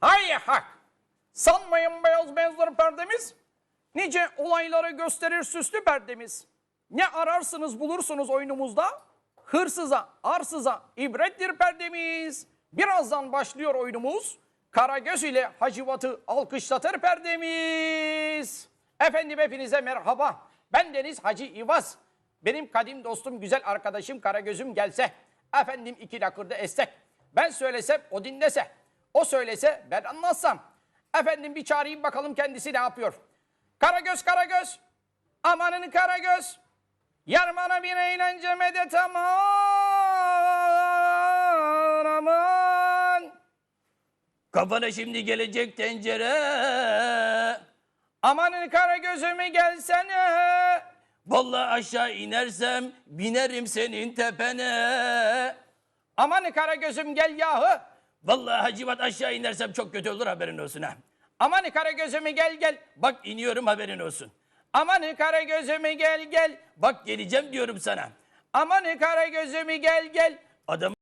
Hay hak! Sanmayın beyaz beyazlar perdemiz. Nice olayları gösterir süslü perdemiz. Ne ararsınız bulursunuz oyunumuzda. Hırsıza, arsıza ibrettir perdemiz. Birazdan başlıyor oyunumuz. Karagöz ile Hacivat'ı alkışlatır perdemiz. Efendim hepinize merhaba. Ben Deniz Hacı İvaz. Benim kadim dostum, güzel arkadaşım Karagöz'üm gelse. Efendim iki lakırdı estek. Ben söylesem o dinlese. O söylese ben anlatsam. Efendim bir çağırayım bakalım kendisi ne yapıyor. Karagöz Karagöz. Amanın Karagöz. Yarmana bir eğlence medet aman aman. Kafana şimdi gelecek tencere. Amanın Karagöz'ümü gelsene. Vallahi aşağı inersem binerim senin tepene. Amanın Karagöz'üm gel yahu. Vallahi Hacivat aşağı inersem çok kötü olur haberin olsun ha. Amanın Karagöz'ümü gel gel. Bak iniyorum haberin olsun. Amanın Karagöz'ümü gel gel. Bak geleceğim diyorum sana. Amanın Karagöz'ümü gel gel. Adam